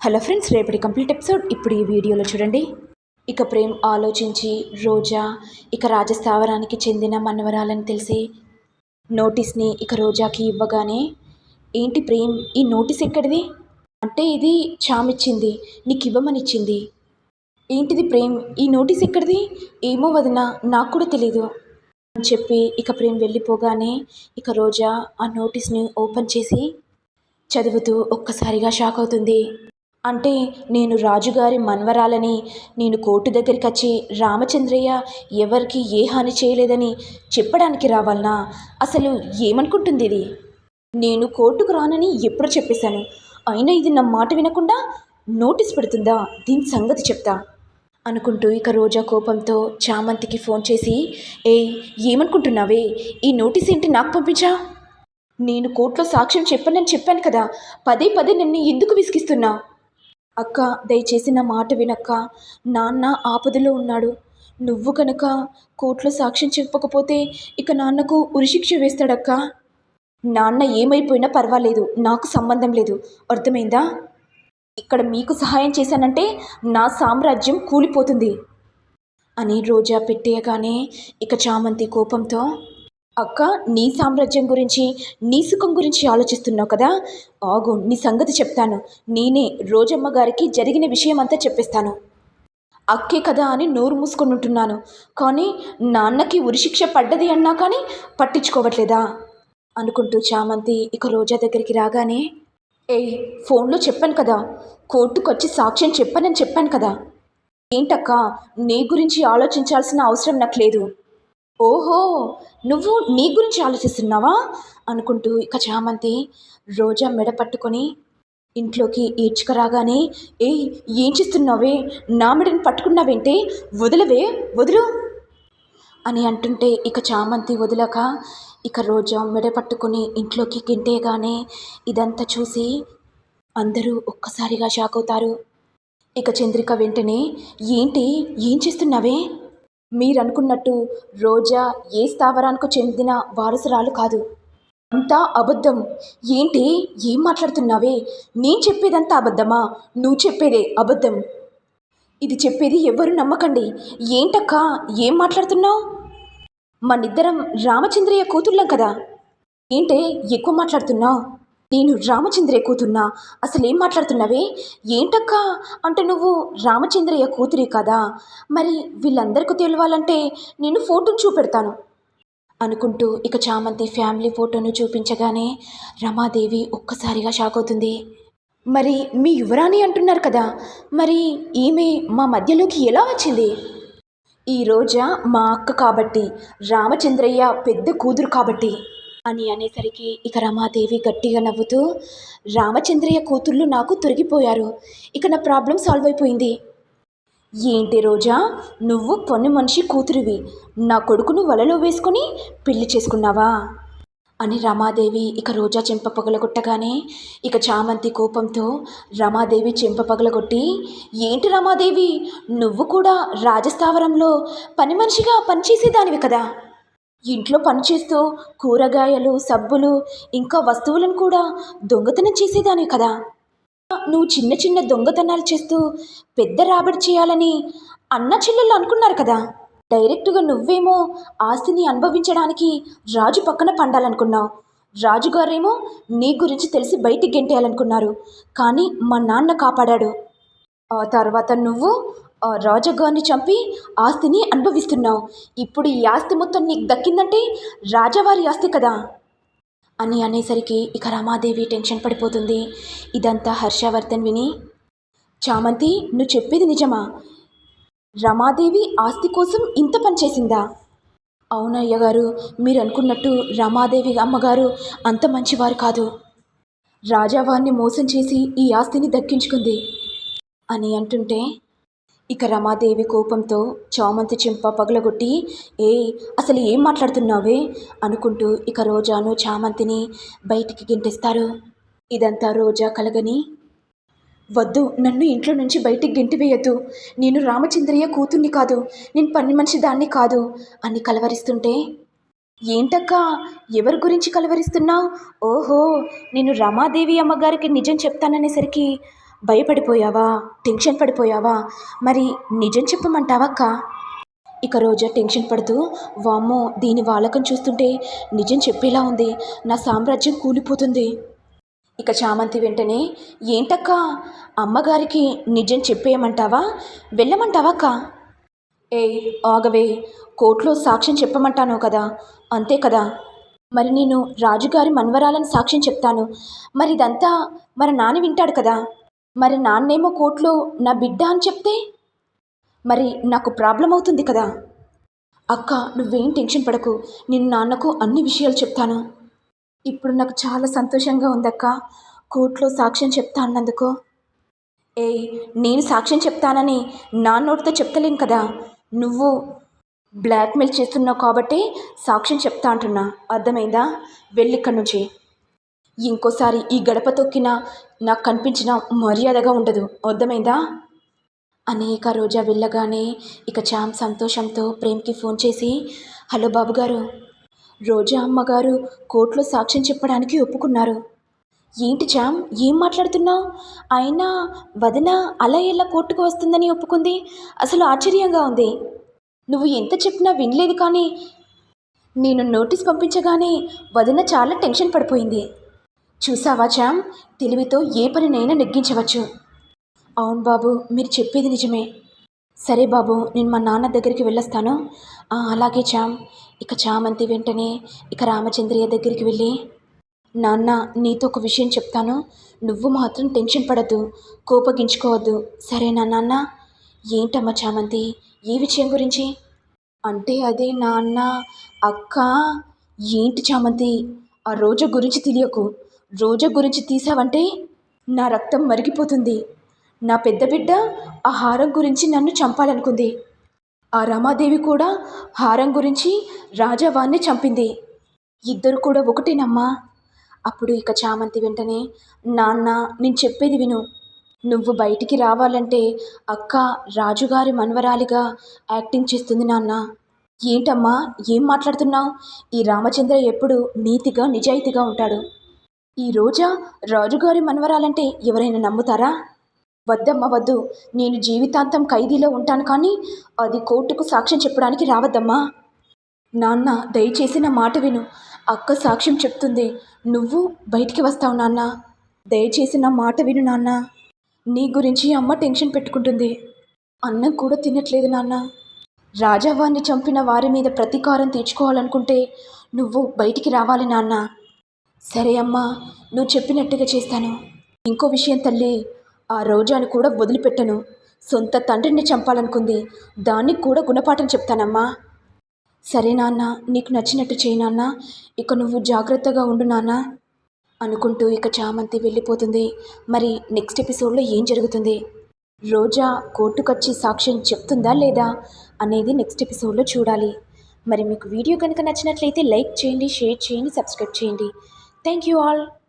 Hello friends రేపటి complete episode ఇప్పుడు ఈ వీడియోలో చూడండి. ఇక ప్రేమ్ ఆలోచించి రోజా ఇక రాజస్థావరానికి చెందిన మనవరాలని తెలిసి నోటీస్ని ఇక రోజాకి ఇవ్వగానే ఏంటి ప్రేమ్ ఈ నోటీస్ ఎక్కడిది? అంటే ఇది చామిచ్చింది నీకు ఇవ్వమనిచ్చింది. ఏంటిది ప్రేమ్ ఈ నోటీస్ ఎక్కడిది? ఏమో వదిన నాకు కూడా తెలీదు. అని చెప్పి ఇక ప్రేమ్ వెళ్ళిపోగానే ఇక రోజా ఆ నోటీస్ని ఓపెన్ చేసి చదువుతూ ఒక్కసారిగా షాక్ అవుతుంది. అంటే నేను రాజుగారి మన్వరాలని నేను కోర్టు దగ్గరికి వచ్చి రామచంద్రయ్య ఎవరికి ఏ హాని చేయలేదని చెప్పడానికి రావాలనా? అసలు ఏమనుకుంటుంది ఇది? నేను కోర్టుకు రానని ఎప్పుడో చెప్పేశాను. అయినా ఇది నా మాట వినకుండా నోటీస్ పెడుతుందా? దీని సంగతి చెప్తా. అనుకుంటూ ఇక రోజా కోపంతో చామంతికి ఫోన్ చేసి ఏ ఏమనుకుంటున్నావే? ఈ నోటీస్ ఏంటి నాకు పంపించా? నేను కోర్టులో సాక్ష్యం చెప్పనని చెప్పాను కదా. పదే పదే నిన్ను ఎందుకు విసిగిస్తున్నా అక్క దయచేసి నా మాట వినక్క. నాన్న ఆపదలో ఉన్నాడు. నువ్వు కనుక కోర్టులో సాక్ష్యం చెప్పకపోతే ఇక నాన్నకు ఉరిశిక్ష వేస్తాడక్క. నాన్న ఏమైపోయినా పర్వాలేదు నాకు సంబంధం లేదు. అర్థమైందా? ఇక్కడ మీకు సహాయం చేశానంటే నా సామ్రాజ్యం కూలిపోతుంది. అని రోజా పెట్టేయగానే ఇక చామంతి కోపంతో అక్క నీ సామ్రాజ్యం గురించి నీ సుఖం గురించి ఆలోచిస్తున్నావు కదా? ఆగు నీ సంగతి చెప్తాను. నేనే రోజమ్మ గారికి జరిగిన విషయం అంతా చెప్పేస్తాను. అక్కే కదా అని నోరు మూసుకొని ఉంటున్నాను. కానీ నాన్నకి ఉరిశిక్ష పడ్డది అన్నా కానీ పట్టించుకోవట్లేదా? అనుకుంటూ చామంతి ఇక రోజా దగ్గరికి రాగానే ఏయ్ ఫోన్లో చెప్పాను కదా. కోర్టుకొచ్చి సాక్ష్యం చెప్పానని చెప్పాను కదా. ఏంటక్క నీ గురించి ఆలోచించాల్సిన అవసరం నాకు లేదు. ఓహో నువ్వు నీ గురించి ఆలోచిస్తున్నావా? అనుకుంటూ ఇక చామంతి రోజా మెడ పట్టుకొని ఇంట్లోకి ఈడ్చుకరాగానే ఏ ఏం చేస్తున్నావే? నా మెడని పట్టుకున్నావేంటే? వదిలవే వదులు! అని అంటుంటే ఇక చామంతి వదిలక ఇక రోజా మెడ పట్టుకుని ఇంట్లోకి గింటేగానే ఇదంతా చూసి అందరూ ఒక్కసారిగా షాక్ అవుతారు ఇక చంద్రిక వెంటనే ఏంటి? ఏం చేస్తున్నావే? మీరు అనుకున్నట్టు రోజా ఏ స్థావరానికి చెందిన వారసురాలు కాదు. అంతా అబద్ధం. ఏంటి? ఏం మాట్లాడుతున్నావే? నేను చెప్పేదంతా అబద్ధమా? నువ్వు చెప్పేదే అబద్ధం. ఇది చెప్పేది ఎవ్వరు నమ్మకండి. ఏంటక్క? ఏం మాట్లాడుతున్నావు? మనిద్దరం రామచంద్రయ్య కూతుళ్ళం కదా. ఏంటే? ఎక్కువ మాట్లాడుతున్నావు? నేను రామచంద్రయ్య కూతున్నా. అసలు ఏం మాట్లాడుతున్నావే? ఏంటక్క? అంటే నువ్వు రామచంద్రయ్య కూతురి కదా. మరి వీళ్ళందరికీ తెలియాలంటే నేను ఫోటోను చూపెడతాను. అనుకుంటూ ఇక చామంతి ఫ్యామిలీ ఫోటోను చూపించగానే రమాదేవి ఒక్కసారిగా షాక్ అవుతుంది. మరి మీ యువరాణి అంటున్నారు కదా. మరి ఈమె మా మధ్యలోకి ఎలా వచ్చింది? ఈ రోజా మా అక్క కాబట్టి రామచంద్రయ్య పెద్ద కూతురు కాబట్టి. అని అనేసరికి ఇక రమాదేవి గట్టిగా నవ్వుతూ రామచంద్రయ్య కూతుర్లు నాకు తొరిగిపోయారు. ఇక నా ప్రాబ్లం సాల్వ్ అయిపోయింది. ఏంటి రోజా? నువ్వు పొన్ని మనిషి కూతురివి. నా కొడుకును వలలో వేసుకొని పెళ్ళి చేసుకున్నావా? అని రమాదేవి ఇక రోజా చెంప పగలగొట్టగానే ఇక చామంతి కోపంతో రమాదేవి చెంప పగలగొట్టి ఏంటి రమాదేవి? నువ్వు కూడా రాజస్థావరంలో పని మనిషిగా పనిచేసేదానివి కదా. ఇంట్లో పనిచేస్తూ కూరగాయలు సబ్బులు ఇంకా వస్తువులను కూడా దొంగతనం చేసేదానే కదా. నువ్వు చిన్న చిన్న దొంగతనాలు చేస్తూ పెద్ద రాబడి చేయాలని అన్న చెల్లెళ్ళు అనుకున్నారు కదా. డైరెక్ట్గా నువ్వేమో ఆస్తిని అనుభవించడానికి రాజు పక్కన పండాలనుకున్నావు. రాజుగారేమో నీ గురించి తెలిసి బయటికి గెంటేయాలనుకున్నారు. కానీ మా నాన్న కాపాడాడు. ఆ తర్వాత నువ్వు ఆ రాజగారిని చంపి ఆస్తిని అనుభవిస్తున్నావు. ఇప్పుడు ఈ ఆస్తి మొత్తం నీకు దక్కిందంటే రాజావారి ఆస్తి కదా? అని అనేసరికి ఇక రమాదేవి టెన్షన్ పడిపోతుంది. ఇదంతా హర్షవర్ధన్ విని చామంతి నువ్వు చెప్పేది నిజమా? రమాదేవి ఆస్తి కోసం ఇంత పని చేసిందా? అవునయ్య గారు మీరు అనుకున్నట్టు రమాదేవి అమ్మగారు అంత మంచివారు కాదు. రాజావారిని మోసం చేసి ఈ ఆస్తిని దక్కించుకుంది. అని అంటుంటే ఇక రమాదేవి కోపంతో చామంతి చెంప పగలగొట్టి ఏ అసలు ఏం మాట్లాడుతున్నావే? అనుకుంటూ ఇక రోజాను చామంతిని బయటికి గింటిస్తారు. ఇదంతా రోజా కలగని వద్దు నన్ను ఇంట్లో నుంచి బయటికి గెంటివేయద్దు. నేను రామచంద్రయ్య కూతుర్ని కాదు నేను పని మనిషి దాన్ని కాదు అని కలవరిస్తుంటే ఏంటక్క ఎవరి గురించి కలవరిస్తున్నావు? ఓహో నేను రమాదేవి అమ్మగారికి నిజం చెప్తాననేసరికి భయపడిపోయావా? టెన్షన్ పడిపోయావా? మరి నిజం చెప్పమంటావా అక్క ఇక రోజా టెన్షన్ పడుతూ వామ్మో దీని వాలకం చూస్తుంటే నిజం చెప్పేలా ఉంది. నా సామ్రాజ్యం కూలిపోతుంది. ఇక చామంతి వెంటనే ఏంటక్క? అమ్మగారికి నిజం చెప్పేయమంటావా? వెళ్ళమంటావా అక్క ఏ ఆగవే కోర్టులో సాక్ష్యం చెప్పమంటాను కదా? అంతే కదా? మరి నేను రాజుగారి మన్వరాలను సాక్ష్యం చెప్తాను. మరి ఇదంతా మరి నాన్న వింటాడు కదా? మరి నాన్నేమో కోర్టులో నా బిడ్డ అని చెప్తే? మరి నాకు ప్రాబ్లం అవుతుంది కదా? అక్క నువ్వేం టెన్షన్ పడకు. నేను నాన్నకు అన్ని విషయాలు చెప్తాను. ఇప్పుడు నాకు చాలా సంతోషంగా ఉందక్క. కోర్టులో సాక్ష్యం చెప్తా అన్నందుకు. ఏ నేను సాక్ష్యం చెప్తానని నా నోటితో చెప్తలేను కదా. నువ్వు బ్లాక్మెయిల్ చేస్తున్నావు కాబట్టి సాక్ష్యం చెప్తా అంటున్నా. అర్థమైందా? వెళ్ళిక్కడి నుంచి. ఇంకోసారి ఈ గడప తొక్కినా నాకు కనిపించిన మర్యాదగా ఉండదు. అర్థమైందా? అనేక రోజా వెళ్ళగానే ఇక చామ్ సంతోషంతో ప్రేమ్కి ఫోన్ చేసి హలో బాబు గారు రోజా అమ్మగారు కోర్టులో సాక్ష్యం చెప్పడానికి ఒప్పుకున్నారు. ఏంటి చామ్ ఏం మాట్లాడుతున్నావు? అయినా వదిన అలా ఎలా కోర్టుకు వస్తుందని ఒప్పుకుంది? అసలు ఆశ్చర్యంగా ఉంది. నువ్వు ఎంత చెప్పినా వినలేదు కానీ నేను నోటీస్ పంపించగానే వదిన చాలా టెన్షన్ పడిపోయింది. చూసావా చామ్ తెలివితో ఏ పనినైనా నెగ్గించవచ్చు. అవును బాబు మీరు చెప్పేది నిజమే. సరే బాబు నేను మా నాన్న దగ్గరికి వెళ్ళొస్తాను. అలాగే చామ్ ఇక చామంతి వెంటనే ఇక రామచంద్రయ్య దగ్గరికి వెళ్ళి నాన్న నీతో ఒక విషయం చెప్తాను. నువ్వు మాత్రం టెన్షన్ పడద్దు కోపగించుకోవద్దు. సరేనా నాన్న? ఏంటమ్మా చామంతి ఏ విషయం గురించి? అంటే అదే నాన్న అక్క ఏంటి చామంతి ఆ రోజు గురించి తెలియకు. రోజా గురించి తీసావంటే నా రక్తం మరిగిపోతుంది. నా పెద్ద బిడ్డ ఆ హారం గురించి నన్ను చంపాలనుకుంది. ఆ రమాదేవి కూడా హారం గురించి రాజావాన్ని చంపింది. ఇద్దరు కూడా ఒకటేనమ్మా. అప్పుడు ఇక చామంతి వెంటనే నాన్న నేను చెప్పేది విను. నువ్వు బయటికి రావాలంటే అక్క రాజుగారి మన్వరాలిగా యాక్టింగ్ చేస్తుంది నాన్న. ఏంటమ్మా ఏం మాట్లాడుతున్నావు? ఈ రామచంద్ర ఎప్పుడు నీతిగా నిజాయితీగా ఉంటాడు. ఈ రోజా రాజుగారి మనవరాలంటే ఎవరైనా నమ్ముతారా? వద్దమ్మ వద్దు. నేను జీవితాంతం ఖైదీలో ఉంటాను కానీ అది కోర్టుకు సాక్ష్యం చెప్పడానికి రావద్దమ్మా. నాన్న దయచేసి నా మాట విను. అక్క సాక్ష్యం చెప్తుంది. నువ్వు బయటికి వస్తావు నాన్న. దయచేసి నా మాట విను నాన్న. నీ గురించి అమ్మ టెన్షన్ పెట్టుకుంటుంది. అన్నం కూడా తినట్లేదు నాన్న. రాజావాన్ని చంపిన వారి మీద ప్రతీకారం తీర్చుకోవాలనుకుంటే నువ్వు బయటికి రావాలి నాన్న. సరే అమ్మా నువ్వు చెప్పినట్టుగా చేస్తాను. ఇంకో విషయం తల్లి ఆ రోజాను కూడా వదిలిపెట్టను. సొంత తండ్రిని చంపాలనుకుంది దానికి కూడా గుణపాఠం చెప్తానమ్మా. సరే నాన్న నీకు నచ్చినట్టు చేయి నాన్న ఇక నువ్వు జాగ్రత్తగా ఉండు నాన్న అనుకుంటూ ఇక చామంతి వెళ్ళిపోతుంది. మరి నెక్స్ట్ ఎపిసోడ్లో ఏం జరుగుతుంది? రోజా కోర్టుకొచ్చి సాక్ష్యం చెప్తుందా లేదా అనేది నెక్స్ట్ ఎపిసోడ్లో చూడాలి. మరి మీకు వీడియో కనుక నచ్చినట్లయితే లైక్ చేయండి షేర్ చేయండి సబ్స్క్రైబ్ చేయండి. Thank you all.